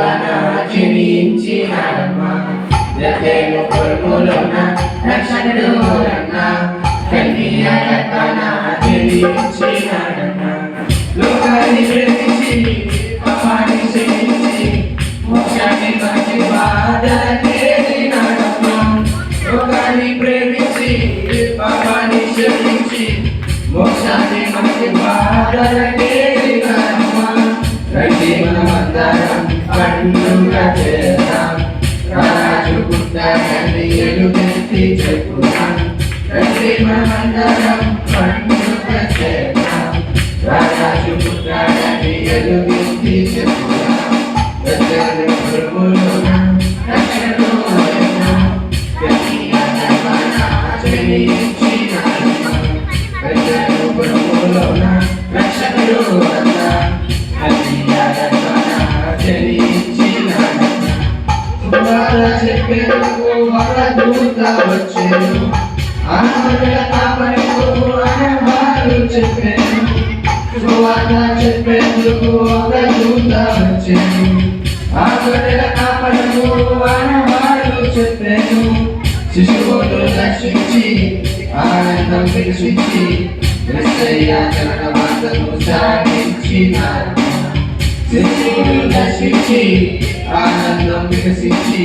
గర్భన జనించినాడమ్మా రథేను కొడుకులోన రక్షకుడు రన్న కన్య గర్భన జనించినాడమ్మా లోకాన్ని ప్రేమించి పాపాన్ని క్షమించి మోక్షాన్ని మంచి బాధలకేడినాడమ్మా లోకాన్ని ప్రేమించి పాపాన్ని క్షమించి మోక్షాన్ని మంచి బాధలకేడినాడమ్మా రండి మనమందరం పండుగ చేద్దాం రాజు పుట్టాడని ఎలుగెత్తి చెప్పుదాం రండి మనమందరం పండుగ చేద్దాం రాజు పుట్టాడని ఎలుగెత్తి చెప్పుదాం రచన ప్రభువున రక్షణలో ఆయన దూత వచ్చెను. కాపలకు అనవారు చెప్పాను సువార్త చెప్పేందుకు ఒక దూత వచ్చెను. ఆనవరుల కాపలకు అనవారు చెప్పాను శిశువులు రక్షించి ఆనందం పిలిచించి క్రిస్తయ్య జనన సాగించినారు శిశువులు దర్శించి ఆనందం వికసించి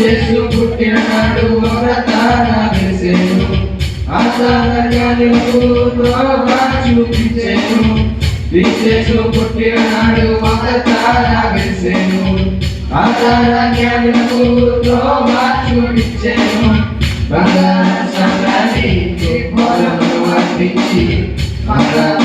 యేసు పుట్టినాడు ఒక తార వేసేను. ఆ తార జ్ఞానులకు త్రోవ చూపించెను విజేసు పుట్టిన ఒక తార వేసేను. ఆ తార జ్ఞానులకు త్రోవ చూపించెను బంగార సంగ్రాని పొలమును అర్పించి బంగార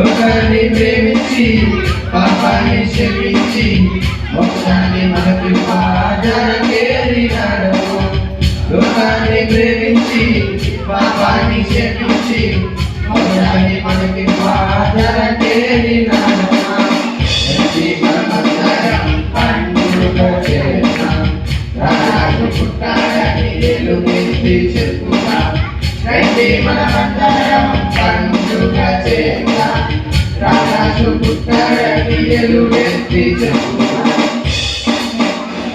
ఒకరిని ప్రేమించి పాపాన్ని క్షమించి మోక్షాన్ని మనకి పాదరకేరినాడు లోకాన్ని ప్రేమించి పాపాన్ని క్షమించి మోక్షాన్ని మనకి పాదరకేరినాడు ప్రతి మనమందరం పండుగ చేద్దాం పుట్టాడని ఎలుగెత్తి చెప్పుదాం